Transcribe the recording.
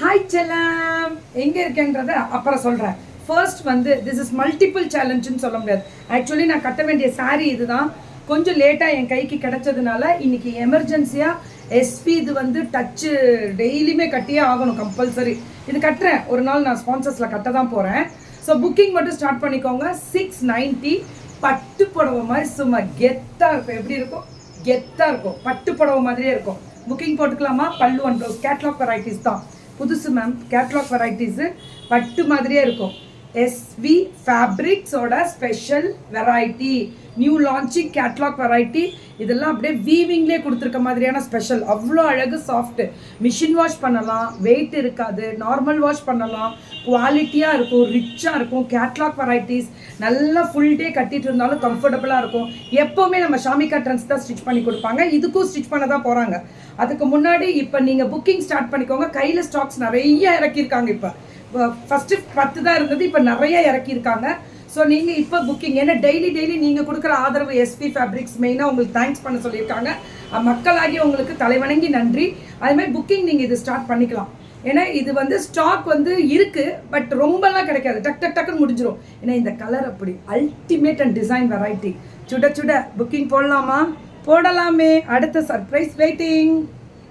Hi செல்லம் எங்கே இருக்கேன்றத அப்புறம் சொல்கிறேன் ஃபர்ஸ்ட் வந்து திஸ் இஸ் மல்டிபிள் சேலஞ்சுன்னு சொல்ல முடியாது. ஆக்சுவலி நான் கட்ட வேண்டிய saree இதுதான். கொஞ்சம் லேட்டாக என் கைக்கு கிடச்சதுனால இன்னைக்கு எமர்ஜென்சியாக எஸ்பி இது வந்து டச்சு டெய்லியுமே கட்டியே ஆகணும் கம்பல்சரி இது கட்டுறேன். ஒரு நாள் நான் ஸ்பான்சர்ஸில் கட்ட தான் போகிறேன் ஸோ புக்கிங் மட்டும் ஸ்டார்ட் பண்ணிக்கோங்க. சிக்ஸ் நைன்ட்டி பட்டு புடவை மாதிரி சும்மா கெத்தாக இருக்கும். எப்படி இருக்கும்? கெத்தாக இருக்கும். பட்டு புடவை மாதிரியே இருக்கும். புக்கிங் போட்டுக்கலாமா? பல்லு ஒன் ப்ளவுஸ் கேட்லாக் வெரைட்டிஸ் தான். புதுசு மேம் கேட்லாக் வெரைட்டிஸு பட்டு மாதிரியே இருக்கும். SV ஃபேப்ரிக்ஸோட special variety new launching catalogue variety இதெல்லாம் அப்படியே வீவிங்லேயே கொடுத்துருக்க மாதிரியான ஸ்பெஷல் அவ்வளோ அழகு சாஃப்ட்டு மிஷின் வாஷ் பண்ணலாம் வெயிட் இருக்காது. நார்மல் வாஷ் பண்ணலாம். குவாலிட்டியாக இருக்கும் ரிச்சாக இருக்கும். கேட்லாக் வெரைட்டிஸ் நல்லா ஃபுல் டே கட்டிட்டு இருந்தாலும் கம்ஃபர்டபுளாக இருக்கும். எப்போவுமே நம்ம ஷாமிகா ட்ரெண்ட்ஸ் தான் ஸ்டிச் பண்ணி கொடுப்பாங்க. இதுக்கும் ஸ்டிச் பண்ண தான் போகிறாங்க அதுக்கு முன்னாடி இப்போ நீங்கள் புக்கிங் ஸ்டார்ட் பண்ணிக்கோங்க. கையில் ஸ்டாக்ஸ் நிறைய இறக்கியிருக்காங்க இப்போ. ஃபஸ்ட்டு பத்து தான் இருந்தது இப்போ நிறைய இறக்கியிருக்காங்க. ஸோ நீங்கள் இப்போ புக்கிங் ஏன்னா டெய்லி டெய்லி நீங்கள் கொடுக்குற ஆதரவு எஸ்பி ஃபேப்ரிக்ஸ் மெயினாக உங்களுக்கு தேங்க்ஸ் பண்ண சொல்லியிருக்காங்க. மக்களாகி உங்களுக்கு தலைவணங்கி நன்றி. அதுமாதிரி புக்கிங் நீங்கள் இது ஸ்டார்ட் பண்ணிக்கலாம். ஏன்னா இது வந்து ஸ்டாக் வந்து இருக்குது பட் ரொம்பலாம் கிடைக்காது. டக் டக் டக்குன்னு முடிஞ்சிடும் ஏன்னா இந்த கலர் அப்படி அல்டிமேட் அண்ட் டிசைன் வெரைட்டி சுட சுட புக்கிங் போடலாமா? போடலாமே. அடுத்த சர்ப்ரைஸ் வெயிட்டிங்